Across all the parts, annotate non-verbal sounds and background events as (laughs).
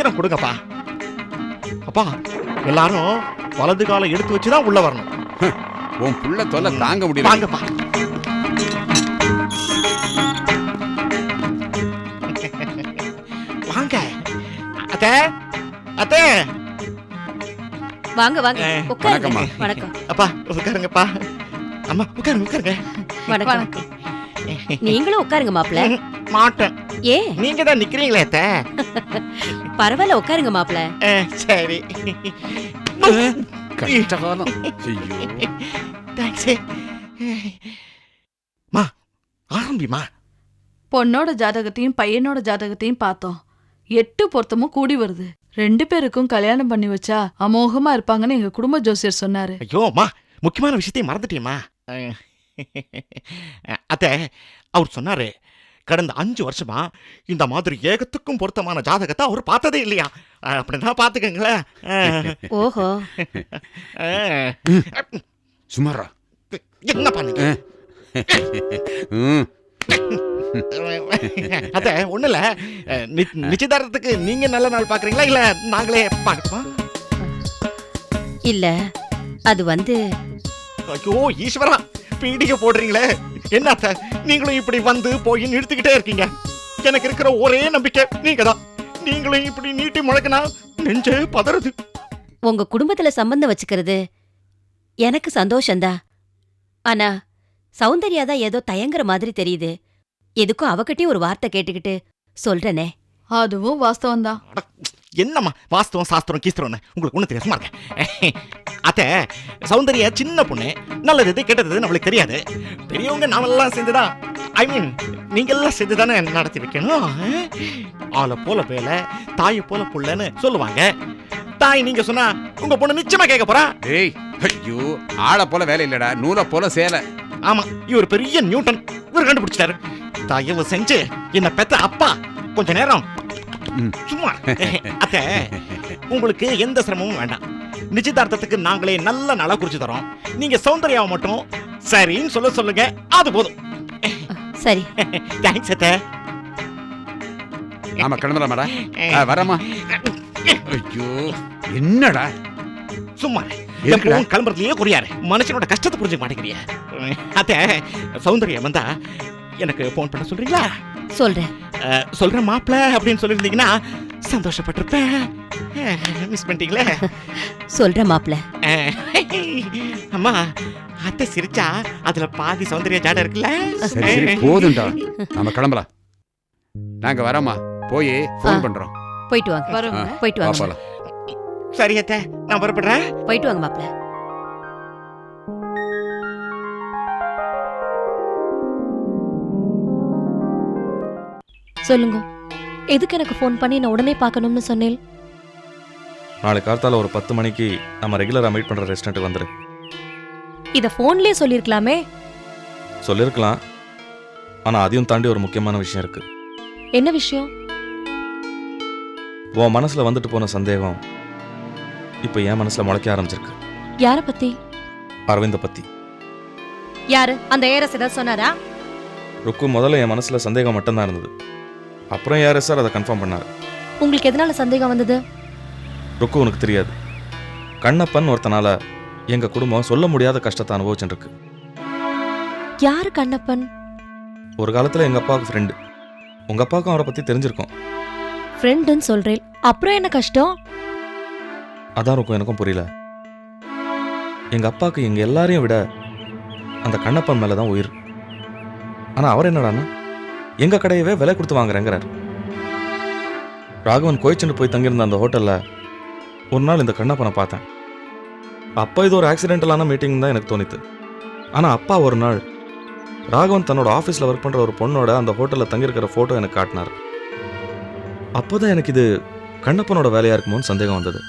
சீக்கிரம் கொடுங்கப்பா. அப்பா எல்லாரும் வலது காலை எடுத்து வச்சு தான் உள்ள வரணும். உன் புள்ள தொல்லை தாங்க முடியல. வாங்கப்பா. வாங்க. அத்தை அத்தை. வாங்க வாங்க. உட்காருங்க. வணக்கம். அப்பா உட்காருங்கப்பா. அம்மா உட்காருங்க உட்காருங்க. வணக்கம். நீங்களும் உட்காருங்க மாப்ள மாட்டேன். ஏ நீங்க தான் நிக்கிறீங்களே அத்தை. (laughs) பரவாயில்ல உட்காருங்க மாப்ள அஹ், சரி கஷ்ட காலம் ஐயோ தேங்க்ஸ் மா ஆரம்பிமா பொண்ணோட ஜாதகத்தையும் பையனோட ஜாதகத்தையும் பார்த்தோம் எட்டு பொருத்தமும் கூடி வருது ரெண்டு பேருக்கும் கல்யாணம் பண்ணி வச்சா அமோகமா இருப்பாங்கன்னு எங்க குடும்ப ஜோசியர் சொன்னாரு ஐயோ அம்மா முக்கியமான விஷயத்தையும் மறந்துட்டேம்மா அத்தை அவர் சொன்னாரு கடந்த அஞ்சு வருஷமா இந்த மாதிரி ஏகத்துக்கும் பொருத்தமான ஜாதகத்தை அவர் பார்த்ததே இல்லையா? அப்படின்னா பாத்துக்கங்களேன் அஹ், ஓஹோ. சுமாரா. என்ன பண்ணீங்க ம். அத்தை ஒண்ணு இல்ல நிச்சயதார்த்தத்துக்கு நீங்க நல்ல நாள் பாக்குறீங்களா இல்ல நாங்களே பார்க்கணுமா? இல்ல அது வந்து ஐயோ ஈஸ்வரா பீடிகை போடுறீங்களே. என்ன அத்தை நீங்களும் இப்படி வந்து போய் நிறுத்திக்கிட்டே இருக்கீங்க? எனக்கு இருக்கிற ஒரே நம்பிக்கை நீங்க தான் நீங்களும் இப்படி நீட்டி முழக்கினா நெஞ்சே பதறுது. உங்க குடும்பத்துல சம்பந்தம் வச்சுக்கிறது எனக்கு சந்தோஷந்தா ஆனா சௌந்தர்யா தான் ஏதோ தயங்குற மாதிரி தெரியுது. எதுக்கும் அவகிட்டயும் ஒரு வார்த்தை கேட்டுக்கிட்டு சொல்றனே. அதுவும் வாஸ்தவம் தான் என்னம்மா வாஸ்தவம் சாஸ்திரம் கீஸ்திரம்னு? உங்களுக்கு ஒண்ணு தெரியும் இருங்க. அத்தை சௌந்தர்யா சின்ன பொண்ணு. நல்லது எது கெட்டது நம்மளுக்கு தெரியாது. பெரியவங்க நாமெல்லாம் சேர்ந்துதான் ஐ மீன் நீங்க எல்லாம் சேர்ந்து தானே நடத்தி வைக்கணும்? ஆளை போல வேலை தாயை போல புள்ளன்னு சொல்லுவாங்க. தாய் நீங்க சொன்னா உங்க பொண்ணு நிச்சயமா கேட்க போறா? டேய் ஐயோ ஆளை போல வேலை இல்லடா நூலை போல சேலை. ஆமா இவர் பெரிய நியூட்டன் இவர் கண்டுபிடிச்சிட்டாரு. தயவு செஞ்சு என்ன பெத்த அப்பா கொஞ்ச நேரம். சும்மா. அத்தை உங்களுக்கு எந்த சிரமமும் வேண்டாம். நிச்சயதார்த்தத்துக்கு நாங்களே நல்ல நாளா குறிச்சு தரோம். நீங்க சௌந்தர்யாவை மட்டும் சரின்னு சொல்ல சொல்லுங்க அது போதும். சரி. தேங்க்ஸ் அத்தை. ஆமா கிளம்பலாமாடா ஆ, வரேம்மா. ஐயோ என்னடா? சும்மா? எப்பவும் கிளம்புறதுலயே குறியாரு மனுஷனோட கஷ்டத்தை புரிஞ்சுக்க மாட்டேங்கிறிய. அத்தை சௌந்தர்யா வந்தா எனக்கு போன் பண்ண சொல்றீங்களா? சொல்றேன். அஹ், சொல்றேன் மாப்பிள அப்படின்னு சொல்லியிருந்தீங்கன்னா சந்தோஷப்பட்டிருப்பேன். மிஸ் பண்ணிட்டீங்களே? சொல்றேன் மாப்ள அஹ், அம்மா அத்தை சிரிச்சா அதுல பாதி சௌந்தர்ய ஜாடம் இருக்குல்ல? சரி சரி போதும்டா. நாம கிளம்பலாம். நாங்க வரோம்மா. போய் ஃபோன். பண்றோம். போயிட்டு வாங்க. போயிட்டு வாங்க. சரி அத்தை நான் புறப்படுறேன். போயிட்டு வாங்க மாப்ள சொல்லுங்க. எதுக்கு எனக்கு ஃபோன் பண்ணி நான் உடனே பார்க்கணும்னு சொன்னேன்? நாளை கார்த்தால ஒரு பத்து மணிக்கு நம்ம ரெகுலராக மீட் பண்ணுற ரெஸ்டாரண்ட் வந்துரு. இத ஃபோன்லயே சொல்லிருக்கலாமே? சொல்லியிருக்கலாம் ஆனால் அதையும் தாண்டி ஒரு முக்கியமான விஷயம் இருக்கு. என்ன விஷயம்? உன் மனசில் வந்துட்டு போன சந்தேகம் இப்போ என் மனசில் முளைக்க ஆரம்பிச்சிருக்கு. யார பத்தி? அரவிந்த பற்றி யாரு? அந்த ஏரஸ் ஏதாவது சொன்னாரா? ருக்கு முதல்ல என் மனசில் சந்தேகம் மட்டும்தான் இருந்தது. அப்புறம் யார் சார் அதை கன்ஃபார்ம் பண்ணார்? உங்களுக்கு எதனால சந்தேகம் வந்தது? ருக்கு உனக்கு தெரியாது. கண்ணப்பன் ஒருத்தனால எங்கள் குடும்பம் சொல்ல முடியாத கஷ்டத்தை அனுபவிச்சுட்டு இருக்கு யாரு கண்ணப்பன்? ஒரு காலத்தில் எங்கள் அப்பாவுக்கு ஃப்ரெண்டு உங்கள் அப்பாவுக்கும் அவரை பற்றி தெரிஞ்சிருக்கும். ஃப்ரெண்டுன்னு சொல்றேன். அப்புறம் என்ன கஷ்டம்? அதான் இருக்கும் எனக்கும் புரியல. எங்க அப்பாவுக்கு எங்க எல்லாரையும் விட அந்த கண்ணப்பன் மேல தான் உயிர். ஆனா அவர் என்னடான்னா எங்க கடையவே விலை கொடுத்து வாங்குறேங்கிறார். ராகவன் கோயிச்சுட்டு போய் தங்கியிருந்த அந்த ஹோட்டல்ல ஒரு நாள் இந்த கண்ணப்பனை பார்த்தேன். அப்பா இது ஒரு ஆக்சிடென்டலான மீட்டிங் தான் எனக்கு தோணித்து. ஆனா அப்பா ஒரு நாள் ராகவன் தன்னோட ஆஃபீஸில் ஒர்க் பண்ற ஒரு பொண்ணோட அந்த ஹோட்டலில் தங்கியிருக்கிற ஃபோட்டோ எனக்கு காட்டினார். அப்போதான் எனக்கு இது கண்ணப்பனோட வேலையா இருக்குமோன்னு சந்தேகம் வந்தது.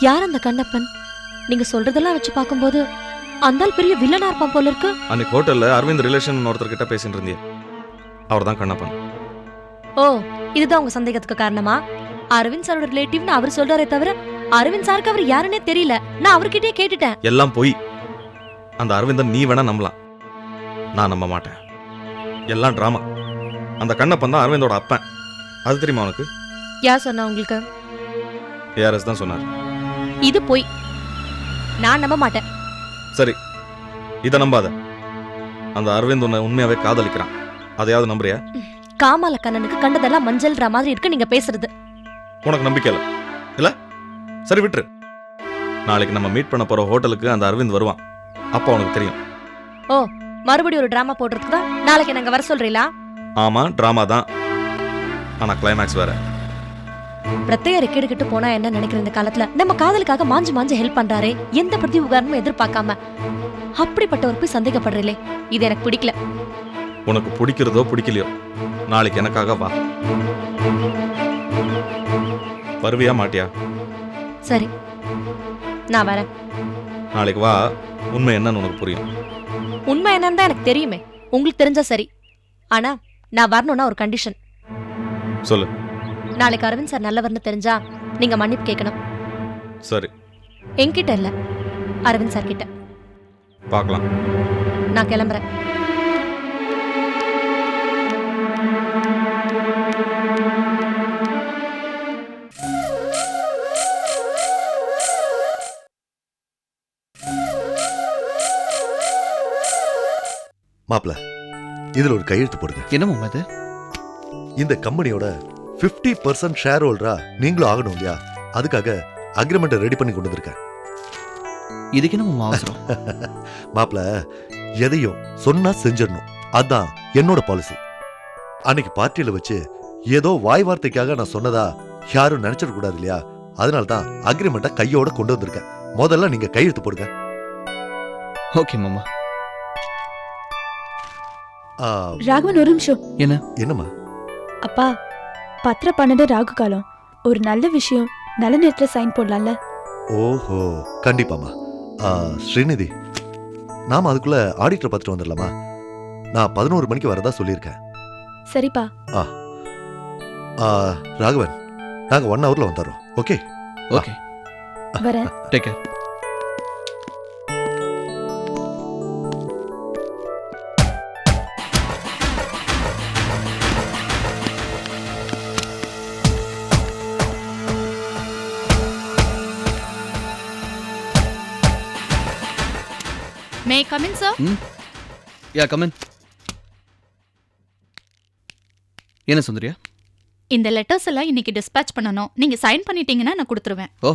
யார் அந்த கண்ணப்பன்? நீங்க சொல்றதெல்லாம் வச்சு பார்க்கும்போது அந்த பெரிய வில்லனா இருப்பான் போல இருக்கு. அன்னைக்கு ஹோட்டல்ல அரவிந்த் ரிலேஷன் ஒருத்தர் கிட்ட பேசிட்டு இருந்தியே. அவர் தான் கண்ணப்பன் ஓ இதுதான் உங்க சந்தேகத்துக்கு காரணமா? அரவிந்த் சாரோட ரிலேட்டிவ்னு அவர் சொல்றாரே தவிர அரவிந்த் சாருக்கு அவர் யாருன்னே தெரியல. நான் அவர்கிட்டயே கேட்டுட்டேன். எல்லாம் பொய் அந்த அரவிந்தன் நீ வேணா நம்பலாம். நான் நம்ப மாட்டேன். எல்லாம் டிராமா அந்த கண்ணப்பன் தான் அரவிந்தோட அப்பன். அது தெரியுமா உனக்கு? யார் சொன்னா உங்களுக்கு? ஏஆர்எஸ் தான் சொன்னார். இது பொய். நான் நம்ப மாட்டேன். சரி இதை நம்பாத. அந்த அரவிந்த் உன்னை உண்மையாவே காதலிக்கிறான். அதையாவது நம்புறியா? காமால கண்ணனுக்கு கண்டதெல்லாம் மஞ்சள்ன்ற மாதிரி இருக்கு நீங்க பேசுறது. உனக்கு நம்பிக்கை இல்லை. இல்ல? சரி விட்டுரு. நாளைக்கு நம்ம மீட் பண்ண போற ஹோட்டலுக்கு அந்த அரவிந்த் வருவான். அப்போ உனக்கு தெரியும். மறுபடியும் ஒரு டிராமா போடுறதுக்கு? தான் நாளைக்கு நாங்க வர சொல்றீங்களா? ஆமா டிராமா தான். ஆனா கிளைமேக்ஸ் வேற. பிரத்யேக ரெக்கெடுக்கிட்டு போனா என்ன நினைக்கிற இந்த காலத்துல? நம்ம காதலுக்காக மாஞ்சு மாஞ்சு ஹெல்ப் பண்றாரே. எந்த பிரதி உகாரமும் எதிர்பார்க்காம. அப்படிப்பட்டவர் போய் சந்தேகப்படுறீங்களே. இது எனக்கு பிடிக்கல. உனக்கு பிடிக்கிறதோ பிடிக்கலையோ நாளைக்கு எனக்காக வா. வருவியா மாட்டியா? சரி நான் வரேன். நாளைக்கு வா உண்மை என்னன்னு உனக்கு புரியும். உண்மை என்னன்னு தான் எனக்கு தெரியுமே. உங்களுக்கு தெரிஞ்சா சரி. ஆனா நான் வரணும்னா ஒரு கண்டிஷன் சொல்லு. நாளைக்கு அரவிந்த் சார் நல்லவர்னு தெரிஞ்சா நீங்க மன்னிப்பு கேட்கணும். சரி. என்கிட்ட இல்ல. அரவிந்த் சார் கிட்ட பார்க்கலாம். நான் கிளம்புறேன். மாப்ள இதுல ஒரு கையெழுத்து போடுங்க. என்ன மாமா இது? இந்த கம்பெனியோட 50% பர்சன்ட் ஷேர் ஹோல்டரா நீங்களும் ஆகணும் இல்லையா? அதுக்காக அக்ரிமெண்ட் ரெடி பண்ணி கொண்டு வந்திருக்கேன். இதுக்கு என்ன அவசரம்? (laughs) மாப்ள எதையும் சொன்னா செஞ்சிடணும். அதான் என்னோட பாலிசி அன்னைக்கு பார்ட்டியில வச்சு ஏதோ வாய் வார்த்தைக்காக நான் சொன்னதா யாரும் நினைச்சிட கூடாது இல்லையா? அதனால தான் அக்ரிமெண்ட்டை கையோட கொண்டு வந்திருக்கேன். முதல்ல நீங்க கையெழுத்து போடுங்க. ஓகே மாமா. ஆ, ராகவன் ஒரு நிமிஷம். என்னம்மா? அப்பா பத்திர பன்னெண்டு ராகு காலம். ஒரு நல்ல விஷயம் நல்ல நேரத்துல சைன் போடலாம்ல? ஓஹோ கண்டிப்பாம்மா. ஆ, ஸ்ரீநிதி நாம அதுக்குள்ள ஆடிட்டர் பார்த்துட்டு வந்துடலாமா? நான் பதினோரு மணிக்கு வரதா சொல்லியிருக்கேன். சரிப்பா. ஆ, ராகவன் நாங்க ஒன் ஹவர்ல வந்துடுறோம். ஓகே ஓகே வரேன். Take care may come in sir yeah come on என்ன சுந்தரியா? இந்த லெட்டர்ஸ் எல்லாம் இன்னைக்கு டிஸ்பேட்ச் பண்ணணும். நீங்க சைன் பண்ணிட்டீங்கன்னா நான் கொடுத்துருவேன். ஓ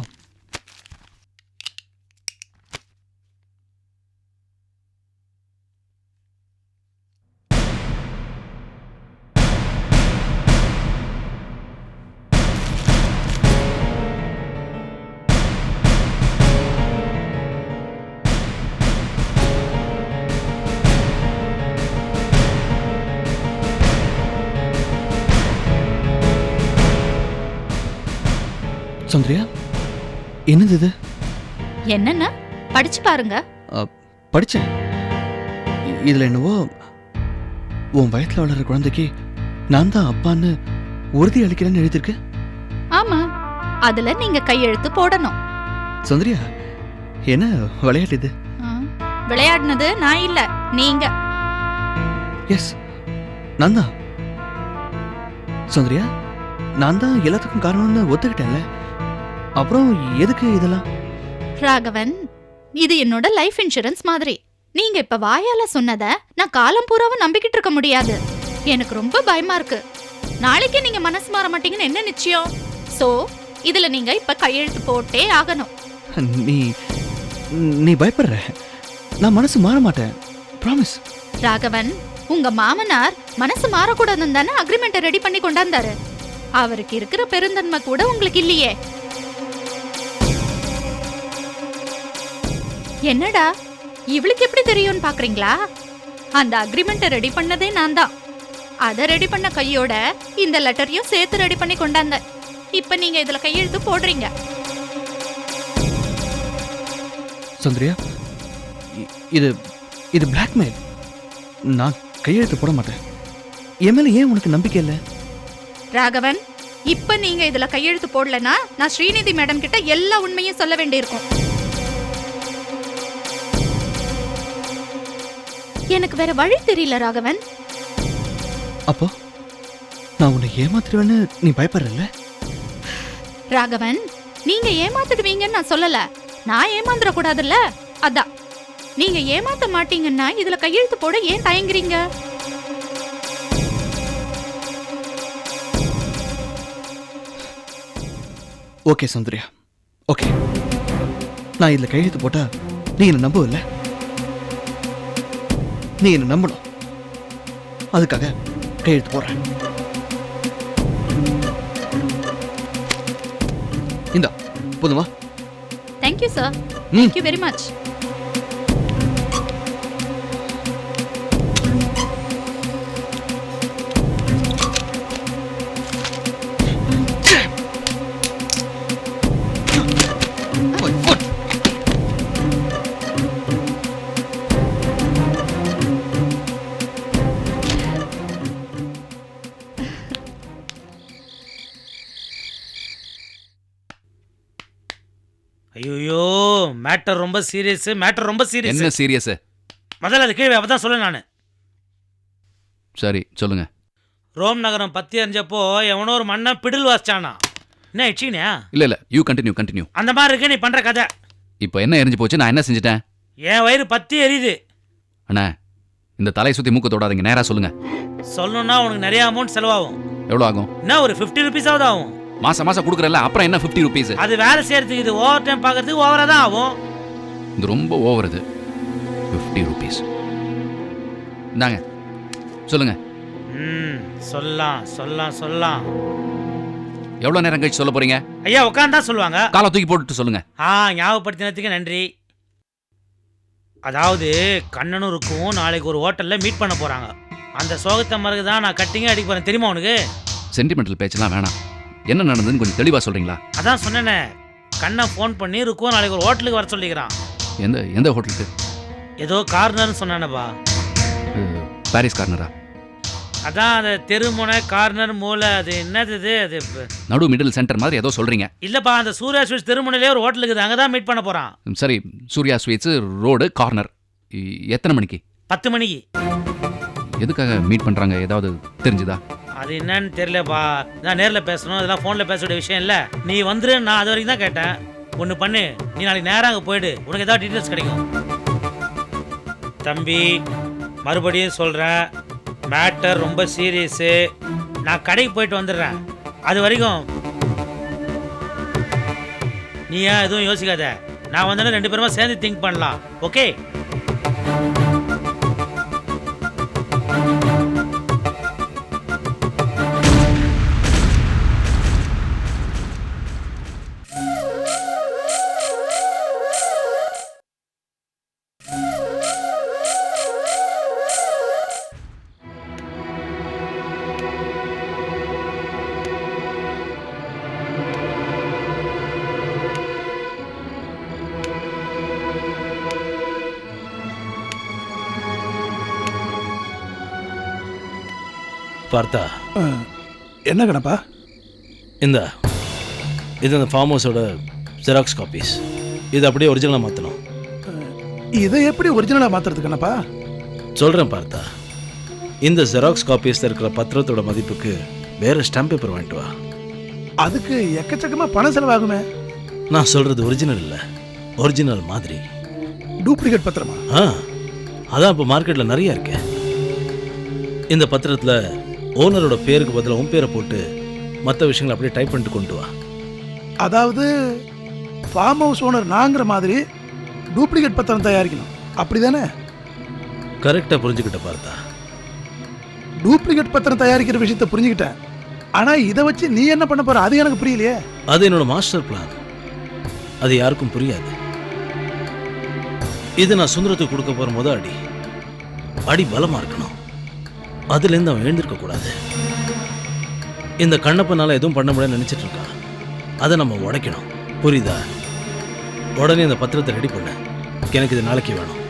சுந்தரியா? என்னது இது? என்னன்னா? படிச்சு பாருங்க. படிச்சேன். இதுல என்னவோ உன் வயத்துல வளர்ற குழந்தைக்கு நான் தான் அப்பான்னு உறுதி அளிக்கிறேன்னு எழுதியிருக்கு. ஆமா. அதுல நீங்க கையெழுத்து போடணும். சுந்தரியா என்ன விளையாட்டு இது? விளையாடினது நான் இல்ல நீங்க. எஸ் நான் தான். சுந்தரியா நான் தான் எல்லாத்துக்கும் காரணம்னு ஒத்துக்கிட்டேன்ல. அப்புறம் எதுக்கு இதெல்லாம்? ராகவன் இது என்னோட லைஃப் இன்சூரன்ஸ் மாதிரி. நீங்க இப்ப வாயால சொன்னத நான் காலம் பூராவும் நம்பிக்கிட்டு இருக்க முடியாது. எனக்கு ரொம்ப பயமா இருக்கு. நாளைக்கே நீங்க மனசு மாற மாட்டீங்கன்னு என்ன நிச்சயம்? சோ இதுல நீங்க இப்ப கையெழுத்து போட்டே ஆகணும். நீ நீ பயப்படுற. நான் மனசு மாற மாட்டேன். ப்ராமிஸ் ராகவன் உங்க மாமனார் மனசு மாறக்கூடாதுன்னு தானே அக்ரிமெண்ட் ரெடி பண்ணி கொண்டாந்தாரு. அவருக்கு இருக்கிற பெருந்தன்மை கூட உங்களுக்கு இல்லையே. என்னடா? இவளுக்கு எப்படி தெரியும்னு பாக்குறீங்களா? அந்த அக்ரிமெண்ட்டை ரெடி பண்ணதே நான் தான் அதை ரெடி பண்ண கையோட இந்த லெட்டரையும் சேர்த்து ரெடி பண்ணி கொண்டாந்தேன். இப்ப நீங்க இதுல கையெழுத்து போடுறீங்க. சுந்தரியா இது இது பிளாக்மெயில் நான் கையெழுத்து போட மாட்டேன். என் மேல ஏன் உனக்கு நம்பிக்கை இல்லை? ராகவன் இப்ப நீங்க இதுல கையெழுத்து போடலனா நான் ஸ்ரீநிதி மேடம் கிட்ட எல்லா உண்மையும் சொல்ல வேண்டியிருக்கும். எனக்கு வேற வழி தெரியல ராகவன். அப்போ நான் உன்னை ஏமாத்துருவேன்னு நீ பயப்படுறல்ல? ராகவன் நீங்க ஏமாத்திடுவீங்கன்னு நான் சொல்லல. நான் ஏமாந்துட கூடாதுல்ல அதான். நீங்க ஏமாத்த மாட்டீங்கன்னா இதுல கையெழுத்து போட ஏன் தயங்குறீங்க? ஓகே சௌந்தர்யா. ஓகே. நான் இதில் கையெழுத்து போட்டா நீ என்ன நம்பவில்ல? நீ என்ன நம்பணும். அதுக்காக கையெழுத்து போடுறேன். இந்தா போதுமா? Thank you sir thank you very much matter ரொம்ப சீரியஸ் மேட்டர் ரொம்ப என்ன சீரியஸ் சீரியஸ் முதல்ல அது கீழே அப்பதான் சொல்ல நான். சரி சொல்லுங்க. ரோம் நகரம் பத்தி அறிஞ்சப்போ எவனோ ஒரு மண்ணை பிடில் வாசிச்சானா? என்ன இச்சினியா இல்ல இல்ல யூ கண்டினியூ கண்டினியூ அந்த மாதிரி இருக்கு நீ பண்ற கதை. இப்போ என்ன எரிஞ்சு போச்சு? நான் என்ன செஞ்சுட்டேன்? என் வயிறு பத்தி எரியுது. அண்ணா இந்த தலையை சுத்தி மூக்க தொடாதீங்க நேரா சொல்லுங்க. சொல்லணும்னா உனக்கு நிறைய அமௌண்ட் செலவாகும். எவ்வளவு ஆகும்? என்ன ஒரு ஃபிஃப்டி ருபீஸாவது ஆகும். மாசம் மாசம் கொடுக்குறல அப்புறம் என்ன 50 ருபீஸ் அது வேலை செய்யறதுக்கு இது ஓவர் டைம் பார்க்கறதுக்கு ஓவரா தான் ஆகும். இது ரொம்ப ஓவர் இது. 50 ருபீஸ் இந்தாங்க. சொல்லுங்க. ம் சொல்லலாம் சொல்லலாம் சொல்லலாம். எவ்வளவு நேரம் கழிச்சு சொல்ல போறீங்க? ஐயா உட்காந்தா சொல்லுவாங்க. காலை தூக்கி போட்டுட்டு சொல்லுங்க. ஆ ஞாபகப்படுத்தினதுக்கு நன்றி. அதாவது கண்ணனூருக்கும் நாளைக்கு ஒரு ஹோட்டல்ல மீட் பண்ண போறாங்க. அந்த சோகத்தை மறகு தான் நான் கட்டிங்க அடிக்க போறேன். தெரியுமா உனக்கு? சென்டிமெண்டல் பேச்செல்லாம் வேணாம். என்ன நடந்ததுன்னு கொஞ்சம் தெளிவா சொல்றீங்களா? அதான் சொன்னேனே. கண்ணை ஃபோன் பண்ணி இருக்கும் நாளைக்கு ஒரு ஹோட்டலுக்கு வர சொல்லிக்கிறான். எந்த எந்த ஹோட்டலுக்கு? ஏதோ கார்னர்னு சொன்னானப்பா. அஹ், பாரிஸ் கார்னரா? அதான் அந்த தெருமுனை கார்னர் மூலை அது என்னது இது? அது இப்ப- நடு மிடில் சென்டர் மாதிரி ஏதோ சொல்றீங்க. இல்லப்பா அந்த சூர்யா ஸ்வீட்ஸ் தெருமுனையிலே ஒரு ஹோட்டல் இருக்குது. அங்கே தான் மீட் பண்ண போறான் சரி. Surya sweets road corner. எத்தனை மணிக்கு? பத்து மணிக்கு. எதுக்காக மீட் பண்றாங்க? ஏதாவது தெரிஞ்சுதா? அது என்னன்னு தெரியலப்பா. நான் நேரில் பேசணும். இதெல்லாம் ஃபோனில் பேச வேண்டிய விஷயம் இல்லை. நீ வந்துரு நான் அது வரைக்கும் தான் கேட்டேன். ஒன்று பண்ணு. நீ நாளைக்கு நேராக அங்கே போயிடு. உனக்கு ஏதாவது டீட்டெயில்ஸ் கிடைக்கும். தம்பி மறுபடியும் சொல்கிறேன் மேட்டர் ரொம்ப சீரியஸு நான் கடைக்கு போயிட்டு வந்துடுறேன். அது வரைக்கும் நீ ஏன் எதுவும் யோசிக்காத. நான் வந்தேன்னா ரெண்டு பேருமா சேர்ந்து திங்க் பண்ணலாம். ஓகே பார்த்தா? என்ன கணப்பா? இந்த இது அந்த ஃபார்ம் ஹவுஸோட ஜெராக்ஸ் காப்பீஸ் இது அப்படியே ஒரிஜினலாக மாற்றணும் இதை எப்படி ஒரிஜினலா மாத்துறது கணப்பா? சொல்கிறேன் பார்த்தா. இந்த ஜெராக்ஸ் காப்பீஸில் இருக்கிற பத்திரத்தோட மதிப்புக்கு வேற ஸ்டாம்ப் பேப்பர் வாங்கிட்டு வா. அதுக்கு எக்கச்சக்கமா பணம் செலவாகுமே. நான் சொல்கிறது ஒரிஜினல் இல்லை. ஒரிஜினல் மாதிரி. டூப்ளிகேட் பத்திரமா? ஆ அதான் இப்போ மார்க்கெட்டில் நிறைய இருக்கு. இந்த பத்திரத்தில் ஓனரோட பேருக்கு பதிலாக உன் பேரை போட்டு மற்ற விஷயங்களை அப்படியே டைப் பண்ணிட்டு கொண்டு வா. அதாவது ஃபார்ம் ஹவுஸ் ஓனர் நாங்கிற மாதிரி டூப்ளிகேட் பத்திரம் தயாரிக்கணும். அப்படிதானே? கரெக்டாக புரிஞ்சுக்கிட்ட பார்த்தா. டூப்ளிகேட் பத்திரம் தயாரிக்கிற விஷயத்தை புரிஞ்சுக்கிட்டேன். ஆனா இதை வச்சு நீ என்ன பண்ண போற? அது எனக்கு புரியலையே. அது என்னோட மாஸ்டர் பிளான் அது யாருக்கும் புரியாது. இது நான் சுந்தரத்துக்கு கொடுக்க போற முத அடி அடி பலமா இருக்கணும். அதுலேருந்து அவன் எழுந்திருக்க கூடாது. இந்த கண்ணப்பனால எதுவும் பண்ண முடியாது நினைச்சிட்டு இருக்கான் அதை நம்ம உடைக்கணும். புரியுதா? உடனே இந்த பத்திரத்தை ரெடி பண்ண. எனக்கு இது நாளைக்கு வேணும்.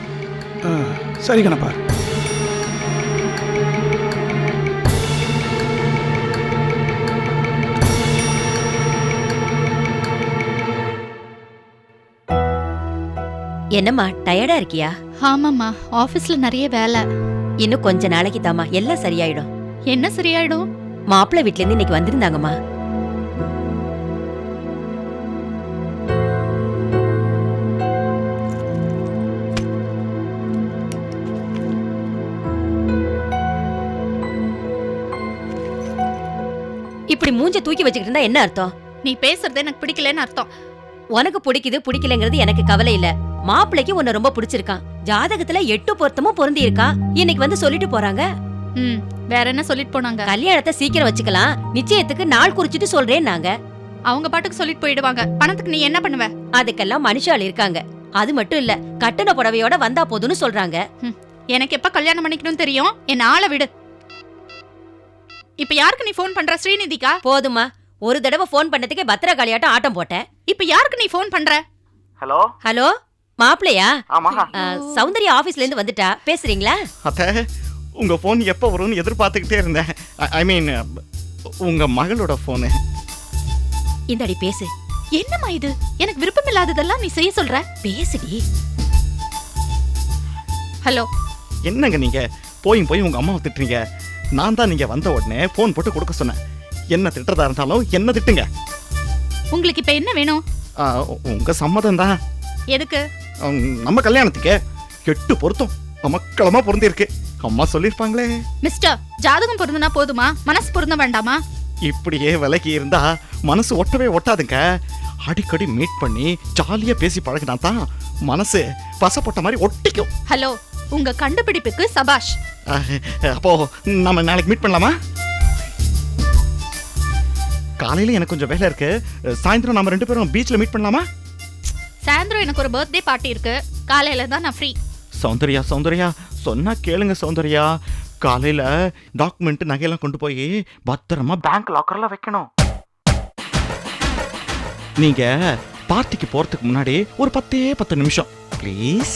ஆ, சரி கணப்பா என்னம்மா டயர்டா இருக்கியா? ஆமாம்மா ஆஃபீஸில் நிறைய வேலை. இன்னும் கொஞ்ச நாளைக்கு தாமா எல்லாம் சரியாயிடும். என்ன சரியாயிடும்? மாப்பிள்ளை வீட்ல இருந்து இன்னைக்கு வந்திருந்தாங்கம்மா. இப்படி மூஞ்ச தூக்கி வச்சுக்கிட்டு இருந்தா என்ன அர்த்தம்? நீ பேசுறது எனக்கு பிடிக்கலன்னு அர்த்தம். உனக்கு பிடிக்குது பிடிக்கலங்கிறது எனக்கு கவலை இல்ல. மாப்பிள்ளைக்கு உன்ன ரொம்ப பிடிச்சிருக்கான். ஜாதகத்துல எட்டு பொருத்தமும் பொருந்தி இருக்கான் இன்னைக்கு வந்து சொல்லிட்டு போறாங்க. ம் வேற என்ன சொல்லிட்டு போனாங்க? கல்யாணத்தை சீக்கிரம் வச்சுக்கலாம். நிச்சயத்துக்கு நாள் குறிச்சிட்டு சொல்றேன் நாங்க அவங்க பாட்டுக்கு சொல்லிட்டு போயிடுவாங்க. பணத்துக்கு நீ என்ன பண்ணுவ? அதுக்கெல்லாம் மனுஷாள் இருக்காங்க. அது மட்டும் இல்ல கட்டண புடவையோட வந்தா போதும்னு சொல்றாங்க. எனக்கு எப்ப கல்யாணம் பண்ணிக்கணும் தெரியும்? என் ஆளை விடு. இப்ப யாருக்கு நீ ஃபோன் பண்ற? ஸ்ரீநிதிக்கா? போதுமா ஒரு தடவை ஃபோன் பண்ணதுக்கே பத்திர காளியாட்டம் ஆட்டம் போட்டேன். இப்ப யாருக்கு நீ ஃபோன் பண்ற? ஹலோ? ஹலோ? ஆ, சௌந்தர்யா ஆபீஸ்ல இருந்து வந்துட்டா. பேசுறீங்களா? அத்தை உங்க ஃபோன் எப்போ வரும்னு எதிர்பார்த்துக்கிட்டே இருந்தேன். ஐ மீன் உங்க மகளோட ஃபோனு இந்தடி பேசு. என்னம்மா இது? எனக்கு விருப்பம் இல்லாததெல்லாம் நீ செய்ய சொல்ற? பேசுடி. ஹலோ. என்னங்க நீங்க? போயும் போய் உங்க அம்மாவை திட்டுறீங்க. நான் தான் நீங்க வந்த உடனே ஃபோன் போட்டு கொடுக்க சொன்னேன். என்ன திட்டுறதா இருந்தாலும் என்ன திட்டுங்க? உங்களுக்கு இப்ப என்ன வேணும்? உங்க சம்மதம் தான் எதுக்கு? நம்ம கல்யாணத்துக்கு எட்டு பொருத்தம். மக்களமா பொருந்திருக்கு அம்மா சொல்லியிருப்பாங்களே. மிஸ்டர் ஜாதகம் பொருந்தனா போதுமா? மனசு பொருந்த வேண்டாமா? இப்படியே விலகி இருந்தா மனசு ஒட்டவே ஒட்டாதுங்க. அடிக்கடி மீட் பண்ணி ஜாலியா பேசி பழகினா தான் மனசு பசப்பட்ட மாதிரி ஒட்டிக்கும். ஹலோ உங்க கண்டுபிடிப்புக்கு சபாஷ். அப்போ நம்ம நாளைக்கு மீட் பண்ணலாமா? காலையில எனக்கு கொஞ்சம் வேலை இருக்கு. சாயந்தரம் நம்ம ரெண்டு பேரும் பீச்ல மீட் பண்ணலாமா? சாயந்தரம் எனக்கு ஒரு பர்த்டே பார்ட்டி இருக்கு. காலையில தான் நான் ஃப்ரீ சௌந்தர்யா சௌந்தர்யா சொன்னா கேளுங்க சௌந்தர்யா. காலையில டாக்குமெண்ட் நகையெல்லாம் கொண்டு போய் பத்திரமா பேங்க் லாக்கர்ல வைக்கணும். நீங்க பார்ட்டிக்கு போறதுக்கு முன்னாடி ஒரு பத்தே பத்து நிமிஷம். ப்ளீஸ்